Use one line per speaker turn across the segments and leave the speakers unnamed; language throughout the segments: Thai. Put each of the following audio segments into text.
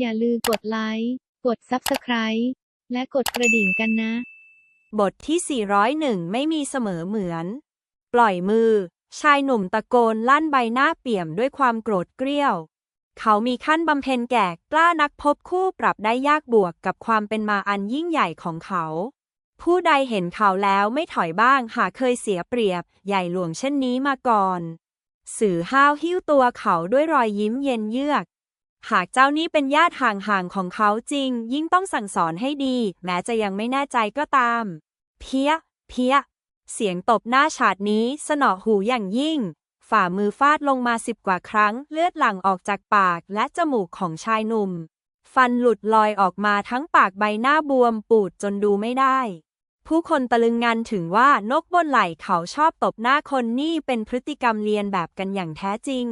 อย่าลืมกดไลค์ กด Subscribe และกดกระดิ่งกันนะ
บทที่ 401 ไม่มีเสมอเหมือน ปล่อยมือ ชายหนุ่มตะโกนลั่นใบหน้าเปี่ยมด้วยความโกรธเกรี้ยว เขามีขั้นบำเพ็ญแก่กล้านักพบคู่ปรับได้ยากบวกกับความเป็นมาอันยิ่งใหญ่ของเขา ผู้ใดเห็นเขาแล้วไม่ถอยบ้างหากเคยเสียเปรียบ ใหญ่หลวงเช่นนี้มาก่อน สื่อห้าวหิ้วตัวเขาด้วยรอยยิ้มเย็นเยือก หากเจ้านี่เป็นญาติห่างๆของเขาจริง ยิ่งต้องสั่งสอนให้ดี แม้จะยังไม่แน่ใจก็ตาม เพี้ย เพี้ย เสียงตบหน้าฉาดนี้สนอหูอย่างยิ่ง ฝ่ามือฟาดลงมาสิบกว่าครั้ง เลือดหลั่งออกจากปากและจมูกของชายหนุ่ม ฟันหลุดลอยออกมาทั้งปากใบหน้าบวมปูดจนดูไม่ได้ ผู้คนตะลึงงันถึงว่านกบนไหล่เขาชอบตบหน้าคนนี่เป็นพฤติกรรมเลียนแบบกันอย่างแท้จริง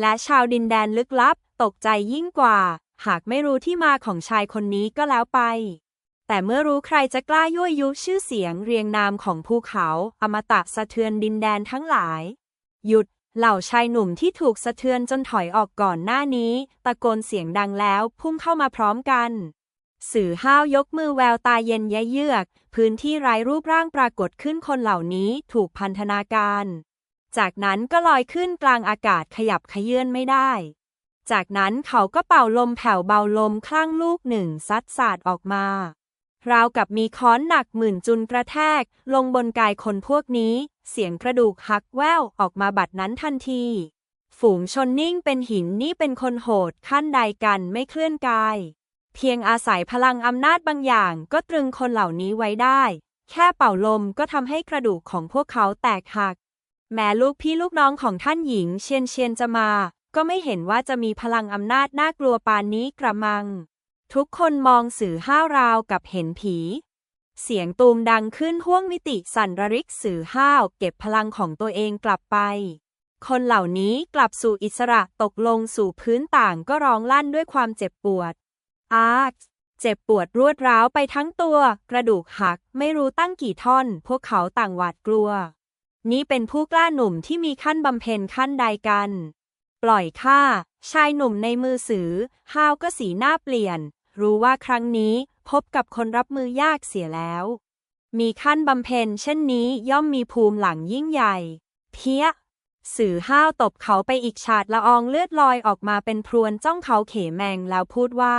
และชาวดินแดนลึกลับ ตกใจยิ่งกว่า หากไม่รู้ที่มาของชายคนนี้ก็แล้วไป แต่เมื่อรู้ใครจะกล้ายั่วยุชื่อเสียงเรียงนามของภูเขา อมตะสะเทือนดินแดนทั้งหลาย หยุดเหล่าชายหนุ่มที่ถูกสะเทือนจนถอยออกก่อนหน้านี้ ตะโกนเสียงดังแล้วพุ่งเข้ามาพร้อมกัน สื่อห้าวยกมือแววตาเย็นแยเยือก พื้นที่ไร้รูปร่างปรากฏขึ้นคนเหล่านี้ถูกพันธนาการ จากนั้นก็ลอยขึ้นกลางอากาศขยับขยื่นไม่ได้ จากนั้นเขาก็เป่าลมแผ่วเบาลมคลั่งลูกหนึ่งซัดสาดออกมาราวกับมีค้อนหนักหมื่นจุนกระแทก ลงบนกายคนพวกนี้ เสียงกระดูกหักแววออกมาบัดนั้นทันที ฝูงชนนิ่งเป็นหินนี่เป็นคนโหดขั้นใดกันไม่เคลื่อนกาย เพียงอาศัยพลังอำนาจบางอย่างก็ตรึงคนเหล่านี้ไว้ได้ แค่เป่าลมก็ทำให้กระดูกของพวกเขาแตกหัก แม้ลูกพี่ลูกน้องของท่านหญิงเชียนเชียนจะมา ก็ไม่เห็นว่าจะมีพลังอำนาจน่ากลัวปานนี้กระมัง ทุกคนมองสื่อห้าวราวกับเห็นผี เสียงตูมดังขึ้นห้วงมิติสั่นระริกสื่อห้าวเก็บพลังของตัวเองกลับไป คนเหล่านี้กลับสู่อิสระตกลงสู่พื้นต่างก็ร้องลั่นด้วยความเจ็บปวด อาร์เจ็บปวดรวดร้าวไปทั้งตัว กระดูกหักไม่รู้ตั้งกี่ท่อน พวกเขาต่างหวาดกลัว นี่เป็นผู้กล้าหนุ่มที่มีขั้นบำเพ็ญขั้นใดกัน ปล่อยข้าชายหนุ่มในมือสือ ห้าวก็สีหน้าเปลี่ยน รู้ว่าครั้งนี้พบกับคนรับมือยากเสียแล้ว มีขั้นบำเพ็ญเช่นนี้ย่อมมีภูมิหลังยิ่งใหญ่ เพี้ย สื่อห้าวตบเขาไปอีกฉาดละอองเลือดลอยออกมาเป็นพรวนจ้องเขาเขแมงแล้วพูดว่า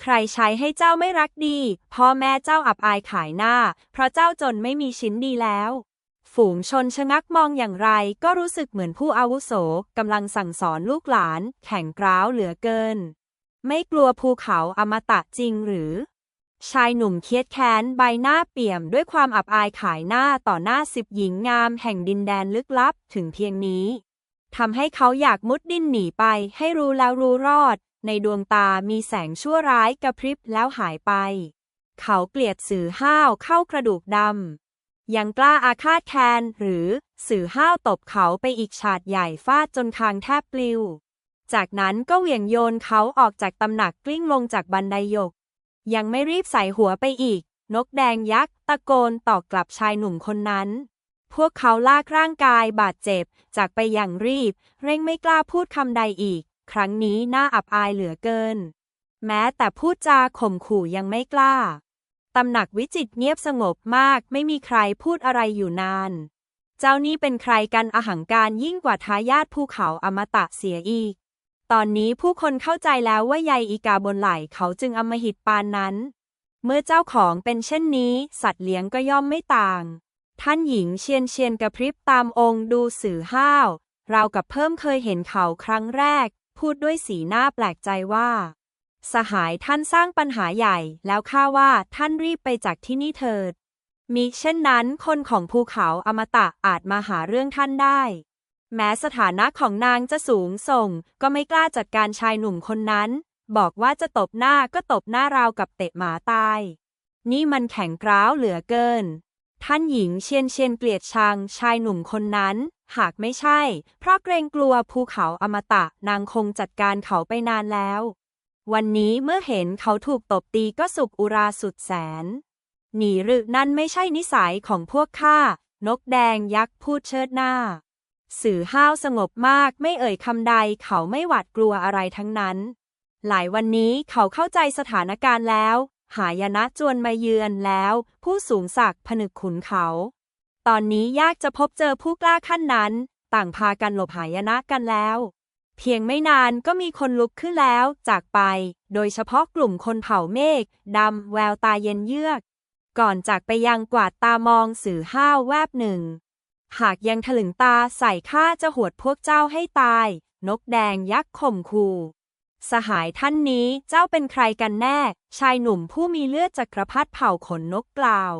ใครใช้ให้เจ้าไม่รักดี พ่อแม่เจ้าอับอายขายหน้า เพราะเจ้าจนไม่มีชิ้นดีแล้ว ฝูงชนชะงักมองอย่างไร ก็รู้สึกเหมือนผู้อาวุโสกำลังสั่งสอนลูกหลาน แข่งกร้าวเหลือเกิน ไม่กลัวภูเขาอมตะจริงหรือ ชายหนุ่มเคียดแค้นใบหน้าเปี่ยมด้วยความอับอายขายหน้าต่อหน้าสิบหญิงงามแห่งดินแดนลึกลับถึงเพียงนี้ทำให้เขาอยากมุดดินหนีไป ให้รู้แล้วรู้รอด ในดวงตามีแสงชั่วร้ายกระพริบแล้วหายไป เขาเกลียดสื่อห้าวเข้ากระดูกดำ ยังกล้าอาฆาตแคน หรือสื่อห้าวตบเขาไปอีกฉาดใหญ่ฟาดจนคางแทบปลิว จากนั้นก็เหวี่ยงโยนเขาออกจากตำหนักกลิ้งลงจากบันไดยก ยังไม่รีบใส่หัวไปอีก นกแดงยักษ์ตะโกนตอบกลับชายหนุ่มคนนั้น พวกเขาลากร่างกายบาดเจ็บ จากไปอย่างรีบ เร่งไม่กล้าพูดคำใดอีก ครั้งนี้น่าอับอายเหลือเกิน แม้แต่พูดจาข่มขู่ยังไม่กล้า ตำหนักวิจิตเงียบสงบมาก ไม่มีใครพูดอะไรอยู่นาน เจ้านี่เป็นใครกันอหังการยิ่งกว่าทายาทภูเขาอมตะเสียอีก ตอนนี้ผู้คนเข้าใจแล้วว่าใยอีกาบนไหล่เขาจึงอมหิตปานนั้น เมื่อเจ้าของเป็นเช่นนี้ สัตว์เลี้ยงก็ย่อมไม่ต่าง ท่านหญิงเชียนเชียนกระพริบตามองค์ดูสื่อห้าวเราวกับเพิ่มเคยเห็นเขาครั้งแรก พูดด้วยสีหน้าแปลกใจว่า สหายท่านสร้างปัญหาใหญ่ แล้วข้าว่าท่านรีบไปจากที่นี่เถิด มิเช่นนั้นคนของภูเขาอมตะอาจมาหาเรื่องท่านได้ แม้สถานะของนางจะสูงส่ง ก็ไม่กล้าจัดการชายหนุ่มคนนั้น บอกว่าจะตบหน้าก็ตบหน้าราวกับเตะหมาตาย นี่มันแข็งกร้าวเหลือเกิน ท่านหญิงเชียนเชียนเกลียดชังชายหนุ่มคนนั้น หากไม่ใช่ เพราะเกรงกลัวภูเขาอมตะนางคงจัดการเขาไปนานแล้ว วันนี้เมื่อเห็นเขาถูกตบตีก็สุขอุราสุดแสน หนีหรือนั่นไม่ใช่นิสัยของพวกข้า นกแดงยักษ์พูดเชิดหน้า สื่อห้าวสงบมากไม่เอ่ยคำใดเขาไม่หวาดกลัวอะไรทั้งนั้น หลายวันนี้เขาเข้าใจสถานการณ์แล้ว หายนะจวนมาเยือนแล้ว ผู้สูงศักดิ์ผนึกขุนเขา ตอนนี้ยากจะพบเจอผู้กล้าขั้นนั้น ต่างพากันหลบหายนะกันแล้ว เพียงไม่นานก็มีคนลุกขึ้นแล้ว จากไป โดยเฉพาะกลุ่มคนเผ่าเมฆดำแววตาเย็นเยือก ก่อนจากไปยังกวาดตามองสื่อห้าวแวบหนึ่ง หากยังถลึงตาใส่ข้าจะหวดพวกเจ้าให้ตาย นกแดงยักษ์ข่มขู่สหายท่านนี้เจ้าเป็นใครกันแน่ ชายหนุ่มผู้มีเลือดจักรพรรดิเผ่าขนนกกล่าว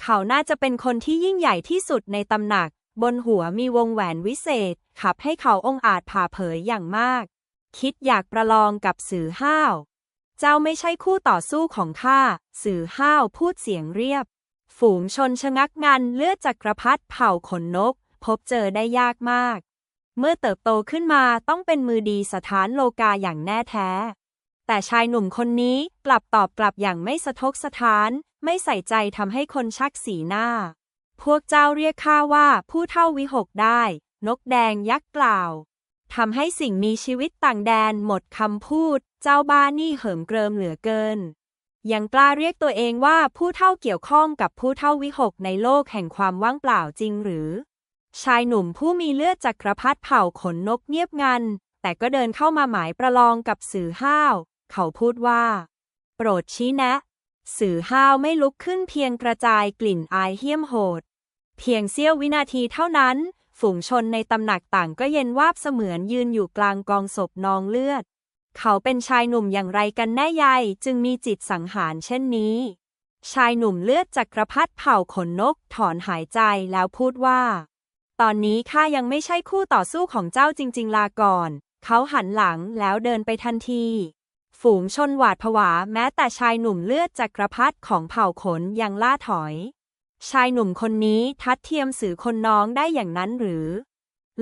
เขาน่าจะเป็นคนที่ยิ่งใหญ่ที่สุดในตำหนัก บนหัวมีวงแหวนวิเศษ ขับให้เขาองอาจผ่าเผยอย่างมาก คิดอยากประลองกับสื่อห้าว เจ้าไม่ใช่คู่ต่อสู้ของข้า สื่อห้าวพูดเสียงเรียบ ฝูงชนชะงักงันเลือดจักรพรรดิเผ่าขนนก พบเจอได้ยากมาก เมื่อเติบโตขึ้นมาต้องเป็นมือดีสถานโลกาอย่างแน่แท้ แต่ชายหนุ่มคนนี้กลับตอบกลับอย่างไม่สะทกสถาน ไม่ใส่ใจทำให้คนชักสีหน้า พวกเจ้าเรียกข้าว่าผู้เท่าวิหกได้ นกแดงยักษ์กล่าวทำให้สิ่งมีชีวิตต่างแดนหมดคำพูด เจ้าบ้านี่เหิมเกริมเหลือเกิน ยังกล้าเรียกตัวเองว่าผู้เท่าเกี่ยวข้องกับผู้เท่าวิหกในโลกแห่งความว่างเปล่าจริงหรือ ชายหนุ่มผู้มีเลือดจักรพรรดิเผ่าขนนกเงียบงัน แต่ก็เดินเข้ามาหมายประลองกับสื่อห้าว เขาพูดว่า โปรดชี้แนะ สื่อห้าวไม่ลุกขึ้นเพียงกระจายกลิ่นอายเหี้ยมโหด เพียงเสี้ยววินาทีเท่านั้น ฝูงชนในตำหนักต่างก็เย็นวาบเสมือนยืนอยู่กลางกองศพนองเลือด เขาเป็นชายหนุ่มอย่างไรกันแน่ใยจึงมีจิตสังหารเช่นนี้ ชายหนุ่มเลือดจักรพรรดเผ่าขนนกถอนหายใจแล้วพูดว่า ตอนนี้ข้ายังไม่ใช่คู่ต่อสู้ของเจ้าจริง ๆ ลาก่อน เขาหันหลังแล้วเดินไปทันทีฝูงชนหวาดผวาแม้แต่ชายหนุ่มเลือดจักรพรรดของเผ่าขนยังล่าถอย ชายหนุ่มคนนี้ทัดเทียมสื่อคนน้องได้อย่างนั้นหรือ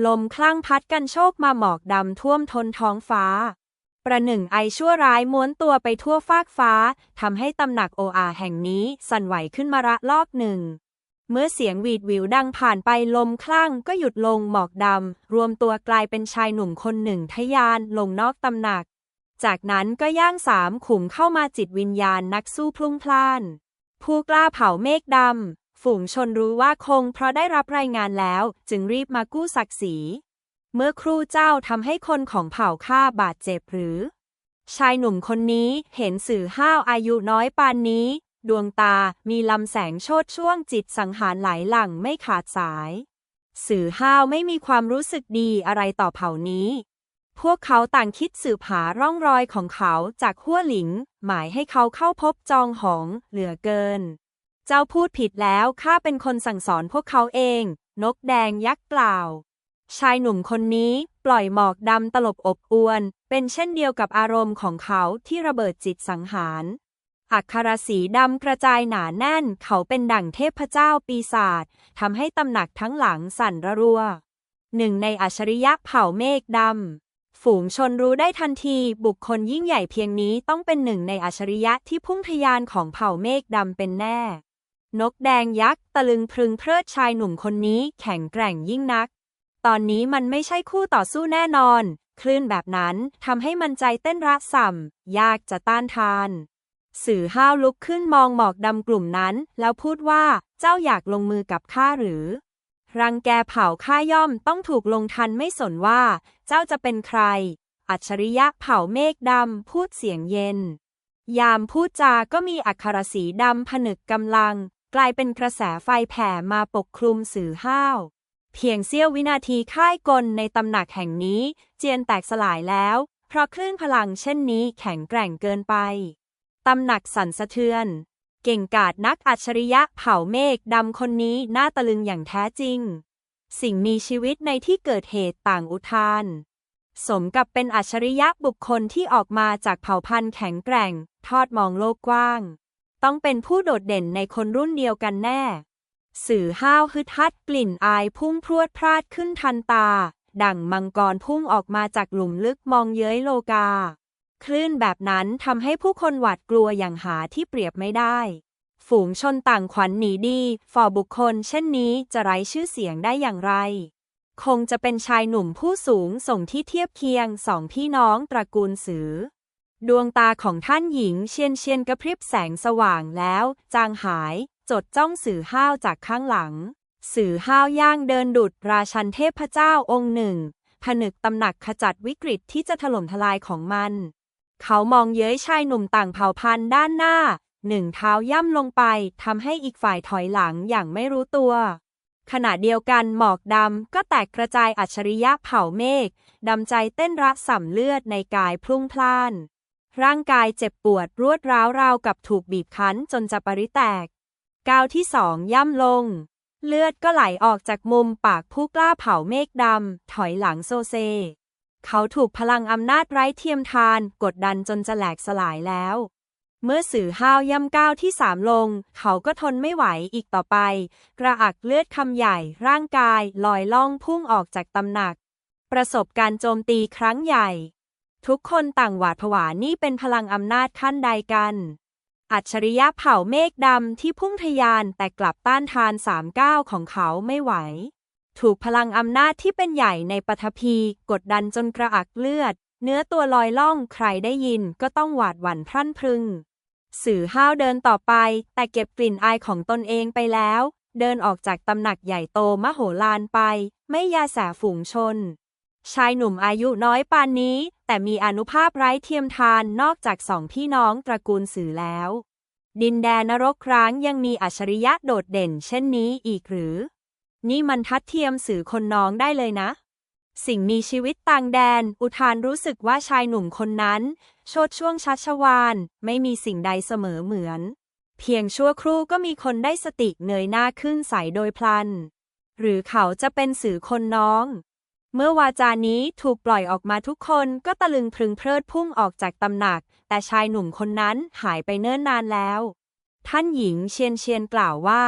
ลมคลั่งพัดกันโชกมาหมอกดำท่วมทนท้องฟ้า ประหนึ่งไอชั่วร้ายม้วนตัวไปทั่วฟากฟ้าทำให้ตำหนักโออาแห่งนี้สั่นไหวขึ้นมาระลอกหนึ่ง เมื่อเสียงหวีดวิวดังผ่านไปลมคลั่งก็หยุดลงหมอกดำรวมตัวกลายเป็นชายหนุ่มคนหนึ่งทะยานลงนอกตำหนัก จากนั้นก็ย่างสามขุมเข้ามาจิตวิญญาณนักสู้พลุ่งพล่านผู้กล้าเผาเมฆดำ ฝูงชนรู้ว่าคงเพราะได้รับรายงานแล้ว จึงรีบมากู้ศักดิ์ศรี เมื่อครูเจ้าทำให้คนของเผ่าข้าบาดเจ็บหรือ ชายหนุ่มคนนี้เห็นสื่อห้าวอายุน้อยปานนี้ ดวงตามีลำแสงโชดช่วงจิตสังหารไหลหลั่งไม่ขาดสาย สื่อห้าวไม่มีความรู้สึกดีอะไรต่อเผ่านี้ พวกเขาต่างคิดสืบหาร่องรอยของเขาจากหัวหลิง หมายให้เขาเข้าพบจองหองเหลือเกิน เจ้าพูดผิดแล้วข้าเป็นคนสั่งสอนพวกเขาเอง นกแดงยักษ์กล่าว ชายหนุ่มคนนี้ปล่อยหมอกดำตลบอบอวน เป็นเช่นเดียวกับอารมณ์ของเขาที่ระเบิดจิตสังหาร อักขรสีดำกระจายหนาแน่น เขาเป็นดั่งเทพเจ้าปีศาจทำให้ตำหนักทั้งหลังสั่นระรัว หนึ่งในอัจฉริยะเผ่าเมฆดำฝูงชนรู้ได้ทันทีบุคคลยิ่งใหญ่เพียงนี้ต้องเป็นหนึ่งในอัจฉริยะที่พุ่งทะยานของเผ่าเมฆดำเป็นแน่ นกแดงยักษ์ ตะลึงพรึงเพลิดชายหนุ่มคนนี้แข็งแกร่งยิ่งนัก ตอนนี้มันไม่ใช่คู่ต่อสู้แน่นอน คลื่นแบบนั้นทำให้มันใจเต้นระส่ำ ยากจะต้านทาน สื่อห้าวลุกขึ้นมองหมอกดำกลุ่มนั้น แล้วพูดว่าเจ้าอยากลงมือกับข้าหรือ รังแกเผาข้าย่อมต้องถูกลงทันไม่สนว่า เจ้าจะเป็นใคร อัจฉริยะเผาเมฆดำพูดเสียงเย็นยามพูดจาก็มีอักขรสีดำผนึกกำลัง กลายเป็นกระแสไฟแผ่มาปกคลุมสื่อห้าว เพียงเสี้ยววินาทีค่ายกลในตำหนักแห่งนี้ เจียนแตกสลายแล้ว เพราะคลื่นพลังเช่นนี้แข็งแกร่งเกินไป ตำหนักสั่นสะเทือน เก่งกาจนักอัจฉริยะเผ่าเมฆดำคนนี้น่าตะลึงอย่างแท้จริง สิ่งมีชีวิตในที่เกิดเหตุต่างอุทาน สมกับเป็นอัจฉริยะบุคคลที่ออกมาจากเผ่าพันธุ์แข็งแกร่ง ทอดมองโลกกว้าง ต้องเป็นผู้โดดเด่นในคนรุ่นเดียวกันแน่ สื่อห้าวฮึดฮัดกลิ่นอายพุ่งพรวดพราดขึ้นทันตา ดั่งมังกรพุ่งออกมาจากหลุมลึกมองเย้ยโลกา คลื่นแบบนั้นทำให้ผู้คนหวาดกลัวอย่างหาที่เปรียบไม่ได้ ฝูงชนต่างขวัญหนีดี ฝ่อบุคคลเช่นนี้จะไร้ชื่อเสียงได้อย่างไร คงจะเป็นชายหนุ่มผู้สูงส่งที่เทียบเคียงสองพี่น้องตระกูลสือ ดวงตาของท่านหญิงเชียนเชียนกระพริบแสงสว่างแล้ว จางหาย จดจ้องสื่อห้าวจากข้างหลัง สื่อห้าวย่างเดินดุดราชันเทพเจ้าองค์หนึ่ง ผนึกตำหนักขจัดวิกฤตที่จะถล่มทลายของมัน เขามองเย้ยชายหนุ่มต่างเผ่าพันธุ์ด้านหน้า หนึ่งเท้าย่ำลงไปทำให้อีกฝ่ายถอยหลังอย่างไม่รู้ตัวขณะเดียวกันหมอกดำก็แตกกระจายอัจฉริยะเผ่าเมฆดำใจเต้นระส่ำเลือดในกายพลุ่งพล่าน ร่างกายเจ็บปวดรวดร้าวราวกับถูกบีบคั้นจนจะปริแตกก้าวที่สองย่ำลง เลือดก็ไหลออกจากมุมปากผู้กล้าเผาเมฆดำ ถอยหลังโซเซ เขาถูกพลังอำนาจไร้เทียมทาน กดดันจนจะแหลกสลายแล้ว เมื่อสื่อห้าวย่ำก้าวที่สามลง เขาก็ทนไม่ไหวอีกต่อไป กระอักเลือดคำใหญ่ร่างกายลอยล่องพุ่งออกจากตำหนัก ประสบการโจมตีครั้งใหญ่ ทุกคนต่างหวาดผวานี่เป็นพลังอำนาจขั้นใดกัน อัจฉริยะเผ่าเมฆดำที่พุ่งทะยานแต่กลับต้านทานสามก้าวของเขาไม่ไหว ถูกพลังอำนาจที่เป็นใหญ่ในปฐพีกดดันจนกระอักเลือด เนื้อตัวลอยล่องใครได้ยินก็ต้องหวาดหวั่นพรั่นพรึง สื่อห้าวเดินต่อไป แต่เก็บกลิ่นอายของตนเองไปแล้ว เดินออกจากตำหนักใหญ่โตมโหฬารไป ไม่ยาแสฝูงชน ชายหนุ่มอายุน้อยปานนี้ แต่มีอนุภาพไร้เทียมทานนอกจากสองพี่น้องตระกูลสื่อแล้ว ดินแดนนรกร้างยังมีอัจฉริยะโดดเด่นเช่นนี้อีกหรือ นี่มันทัดเทียมสื่อคนน้องได้เลยนะ สิ่งมีชีวิตต่างแดน อุทานรู้สึกว่าชายหนุ่มคนนั้น โชดช่วงชัชวาน ไม่มีสิ่งใดเสมอเหมือน เพียงชั่วครู่ก็มีคนได้สติเงยหน้าขึ้นใสโดยพลัน หรือเขาจะเป็นสื่อคนน้อง เมื่อวาจานี้ถูกปล่อยออกมาทุกคนก็ตะลึงพรึงเพลิดพุ่งออกจากตำหนัก แต่ชายหนุ่มคนนั้นหายไปเนิ่นนานแล้ว ท่านหญิงเชียนเชียนกล่าวว่า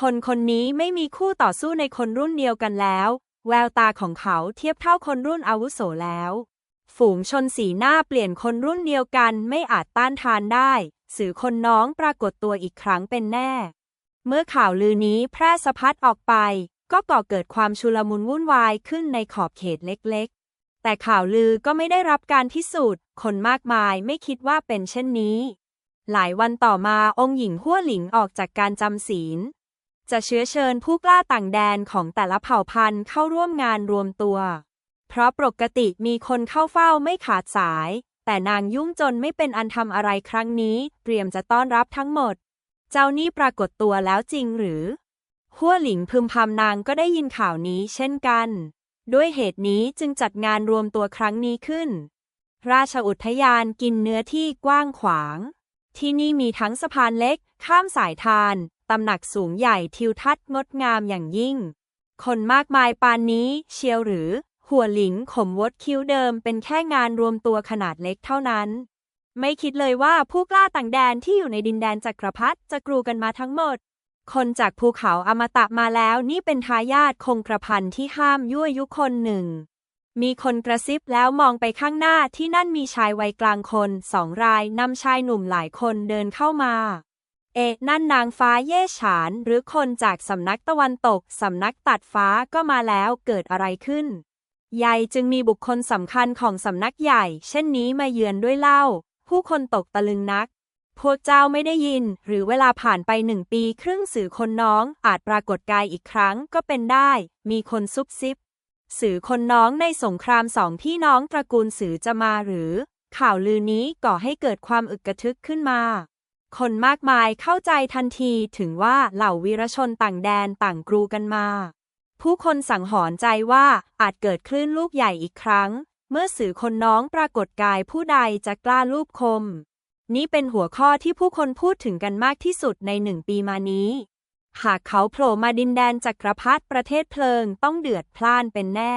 คนคนนี้ไม่มีคู่ต่อสู้ในคนรุ่นเดียวกันแล้ว แววตาของเขาเทียบเท่าคนรุ่นอาวุโสแล้ว ฝูงชนสีหน้าเปลี่ยนคนรุ่นเดียวกันไม่อาจต้านทานได้ สื่อคนน้องปรากฏตัวอีกครั้งเป็นแน่ เมื่อข่าวลือนี้แพร่สะพัดออกไป ก็ก่อเกิดความชุลมุนวุ่นวายขึ้นในขอบเขตเล็กๆ แต่ข่าวลือก็ไม่ได้รับการพิสูจน์ คนมากมายไม่คิดว่าเป็นเช่นนี้ หลายวันต่อมาองค์หญิงหัวหลิงออกจากการจำศีล จะเชื้อเชิญผู้กล้าต่างแดนของแต่ละเผ่าพันธุ์เข้าร่วมงานรวมตัว เพราะปกติมีคนเข้าเฝ้าไม่ขาดสาย แต่นางยุ่งจนไม่เป็นอันทำอะไรครั้งนี้ เตรียมจะต้อนรับทั้งหมด เจ้านี่ปรากฏตัวแล้วจริงหรือ หัวหลิงพึมพำนางก็ได้ยินข่าวนี้เช่นกัน ด้วยเหตุนี้จึงจัดงานรวมตัวครั้งนี้ขึ้น ราชอุทยานกินเนื้อที่กว้างขวาง ที่นี่มีทั้งสะพานเล็ก ข้ามสายทาน ตำหนักสูงใหญ่ทิวทัศน์งดงามอย่างยิ่ง คนมากมายปานนี้เชียวหรือ หัวหลิงขมวดคิ้วเดิมเป็นแค่งานรวมตัวขนาดเล็กเท่านั้น ไม่คิดเลยว่าผู้กล้าต่างแดนที่อยู่ในดินแดนจักรพรรดิจะกรูกันมาทั้งหมด คนจากภูเขาอมตะมาแล้วนี่เป็นทายาทคงกระพันที่ห้ามยั่วยุคนหนึ่ง มีคนกระซิบแล้วมองไปข้างหน้าที่นั่นมีชายวัยกลางคนสองรายนำชายหนุ่มหลายคนเดินเข้ามา เอะนั่นนางฟ้าเย่ฉาน หรือคนจากสำนักตะวันตกสำนักตัดฟ้าก็มาแล้วเกิดอะไรขึ้น ใหญ่จึงมีบุคคลสำคัญของสำนักใหญ่ เช่นนี้มาเยือนด้วยเล่า ผู้คนตกตะลึงนัก พวกเจ้าไม่ได้ยิน หรือเวลาผ่านไปหนึ่งปีครึ่งสื่อคนน้อง อาจปรากฏกายอีกครั้งก็เป็นได้ มีคนซุบซิบ สื่อคนน้องในสงครามสองพี่น้องตระกูลสื่อจะมาหรือ ข่าวลือนี้ก่อให้เกิดความอึกกระทึกขึ้นมา คนมากมายเข้าใจทันทีถึงว่าเหล่าวีรชนต่างแดนต่างกรูกันมา ผู้คนสังหรณ์ใจว่าอาจเกิดคลื่นลูกใหญ่อีกครั้ง เมื่อสื่อคนน้องปรากฏกายผู้ใดจะกล้าลูบคม นี่เป็นหัวข้อที่ผู้คนพูดถึงกันมากที่สุดในหนึ่งปีมานี้ หากเขาโผล่มาดินแดนจักรพรรดิประเทศเพลิงต้องเดือดพล่านเป็นแน่